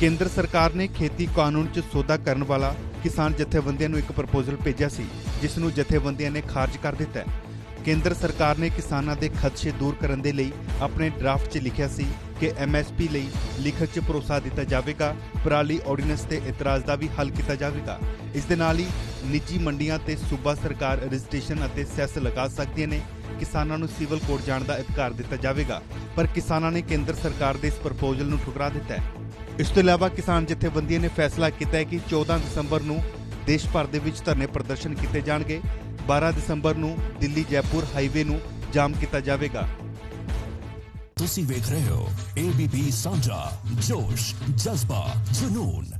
ਕੇਂਦਰ ਸਰਕਾਰ ਨੇ ਖੇਤੀ ਕਾਨੂੰਨ 'ਚ ਸੋਧਾ ਕਰਨ ਵਾਲਾ ਕਿਸਾਨ ਜਥੇਬੰਦੀਆਂ ਨੂੰ ਇੱਕ ਪ੍ਰਪੋਜ਼ਲ ਭੇਜਿਆ ਸੀ, ਜਿਸ ਨੂੰ ਜਥੇਬੰਦੀਆਂ ਨੇ ਖਾਰਜ ਕਰ ਦਿੱਤਾ ਕੇਂਦਰ ਸਰਕਾਰ ਨੇ ਕਿਸਾਨਾਂ ਦੇ ਖਦਸ਼ੇ ਦੂਰ ਕਰਨ ਦੇ ਲਈ ਆਪਣੇ ਡਰਾਫਟ 'ਚ ਲਿਖਿਆ ਸੀ ਕਿ ਐਮਐਸਪੀ ਲਈ ਲਿਖਤ 'ਚ ਭਰੋਸਾ ਦਿੱਤਾ ਜਾਵੇਗਾ, ਪਰਾਲੀ ਆਰਡੀਨੈਂਸ ਤੇ ਇਤਰਾਜ਼ ਦਾ ਵੀ ਹੱਲ ਕੀਤਾ ਜਾਵੇਗਾ। ਇਸ ਦੇ ਨਾਲ ਹੀ ਨਿੱਜੀ ਮੰਡੀਆਂ ਤੇ ਸੂਬਾ ਸਰਕਾਰ ਰਜਿਸਟ੍ਰੇਸ਼ਨ ਅਤੇ ਸੈਸ ਲਗਾ ਸਕਦੀਆਂ ਨੇ। ਕਿਸਾਨਾਂ ਨੂੰ ਸਿਵਲ ਕੋਰਟ ਜਾਣ ਦਾ ਅਧਿਕਾਰ ਦਿੱਤਾ ਜਾਵੇਗਾ, ਪਰ ਕਿਸਾਨਾਂ ਨੇ ਕੇਂਦਰ ਸਰਕਾਰ ਦੇ ਇਸ ਪ੍ਰਪੋਜ਼ਲ ਨੂੰ ਠੁਕਰਾ ਦਿੱਤਾ ਹੈ। ਇਸ ਤੋਂ ਇਲਾਵਾ ਕਿਸਾਨ ਜਥੇਬੰਦੀਆਂ ਨੇ ਫੈਸਲਾ ਕੀਤਾ ਹੈ ਕਿ 14 ਦਸੰਬਰ ਨੂੰ ਦੇਸ਼ ਭਰ ਦੇ ਵਿੱਚ ਧਰਨੇ ਪ੍ਰਦਰਸ਼ਨ ਕੀਤੇ ਜਾਣਗੇ। 12 ਦਸੰਬਰ ਨੂੰ ਦਿੱਲੀ ਜੈਪੁਰ ਹਾਈਵੇ ਨੂੰ ਜਾਮ ਕੀਤਾ ਜਾਵੇਗਾ। ਤੁਸੀਂ ਵੇਖ ਰਹੇ ਹੋ ABP ਸਾਂਝਾ ਜੋਸ਼, ਜਜ਼ਬਾ, ਜਨੂਨ।